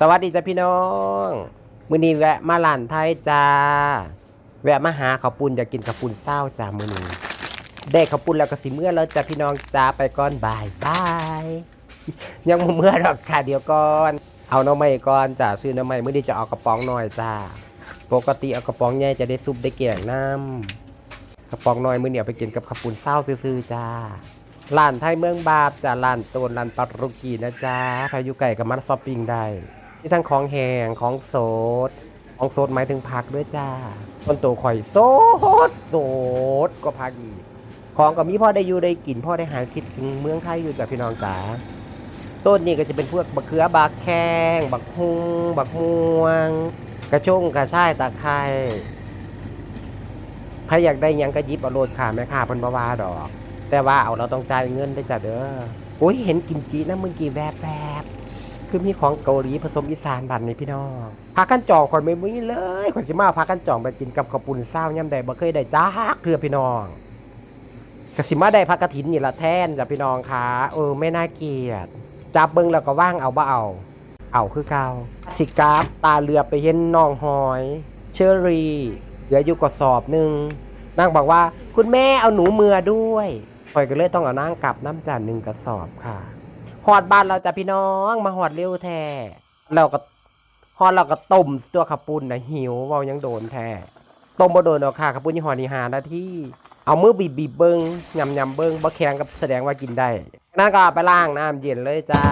สวัสดีจ้าพี่น้องมื้อนี้แวะมาร้านไทยจ้า แวะมาหาข้าวปุ้นอยากกินข้าวปุ้นเศร้าจ้ามื้อนี้ได้ข้าวปุ้นแล้วก็สิเมื่อแล้วจ้าพี่น้องจ้าไปก่อนบายบายยังบ่เมื่อดอกค่ะเดี๋ยวก่อนเอาน้ำใหม่ก่อนจ้าซื้อน้ำใหม่มื้อนี้จะเอากระป๋องหน่อยจ้า ปกติเอากระป๋องใหญ่จะได้ซุปได้แกงน้ำกระป๋องน้อยมื้อนี้เอาไปกินกับข้าวปุ้นเศร้าซื่อๆจ้า ร้านไทยเมืองบาบจ้าร้านโตนร้านปัตรุกีนะจ้าใครอยู่ไก่กับมันช้อปปิ้งได้มีทั้งของแห้งของโสด ของโสดหมายถึงผักด้วยจ้าต้นโตข่อยโสดโสดก็ผักอีก ของก็มีพ่อได้อยู่ได้กินพ่อได้หาคิดถึงเมืองไทยอยู่จ้ะพี่น้องจ๋าต้นนี้ก็จะเป็นพวกบักเขือบักแข้งบักฮุงบักม่วง กระชงกระช่ายตะไคร้ใครอยากได้ยังก็ยิบเอาโลดค่ะแม่ค่ะเพิ่นบ่ว่าดอก แต่ว่าเอาเราต้องจ่ายเงินได้จ้ะเด้อโอ้ยเห็นกิมจินะมึงกี่แวบแวบคือมีของเกาหลีผสมอีสานบัดนี่พี่น้องพักกันจองข่อยไม่มีเลยข่อยสิมาพักกันจองไปกินกับข้าวปุ้นเศร้าย่ำใดบ่เคยได้จ้าเพื่อพี่น้องกสิมาได้พักกระถินนี่ละแทนจ้ะพี่น้องค่ะเออไม่น่าเกลียดจับเบิ่งแล้วก็ว่างเอาบ่เอา เอาคือเก่าสิกาฟตาเรือไปเห็นน้องหอย เชอรี่เหลืออยู่กระสอบหนึ่งนางบอกว่าคุณแม่เอาหนูเมือด้วย คอยก็เลยต้องเอานางกลับน้ำจานหนึ่งกระสอบค่ะหอดบ้านเราจะพี่น้องมาหอดเร็วแท้เราก็หอดเราก็ต้มตัวขับปุ้นนะหิวเวายังโดนแท้ต้มบ่โดนเอาค่ะขับปุ้นยี่ห้อนี้หานาที่เอามือบีบบีบเบิ้งยำยำเบิ้งบ่แข็งกับแสดงว่ากินได้นั่นก็ไปล้างน้ำเย็นเลยจ้า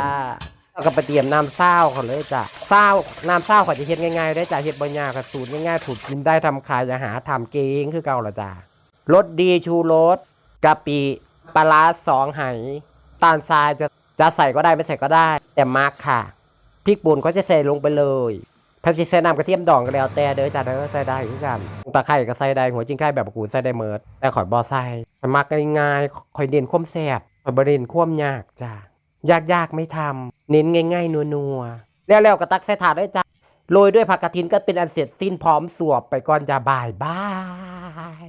แล้วก็ไปเตรียมน้ำเศร้าเขาเลยจ้ะเศร้าน้ำเศร้าเขาจะเฮ็ดง่ายๆได้จ้ะเฮ็ดบ่ยากค่ะสูตรง่ายๆถูกกินได้ทำขายอย่าหาทำเกงคือเก่าละจ้ะรสดีชูรสกะปิ ปลาร้าสองไหตาลทรายจะจะใส่ก็ได้ไม่ใส่ก็ได้ แต่มากค่ะพริกป่นก็จะใส่ลงไปเลยพันสิใส่น้ำกระเทียมดองก็แล้วแต่เด้อจ้ะเด้อใส่ได้คือกันตะไคร้ก็ใส่ได้หัวจิงไข่แบบกูใส่ได้เมิดแต่ข่อยบ่ใส่ข่อยมักง่ายๆข่อยเด่นความแซ่บข่อยบ่เด่นความยากจ้ะยากๆไม่ทำเน้นง่ายๆนัวๆแล้วๆก็ตักใส่ถาดด้วยจ้ะโรยด้วยผักกระถินก็เป็นอันเสร็จสิ้นพร้อมสวบไปก่อนจะบ่ายบาย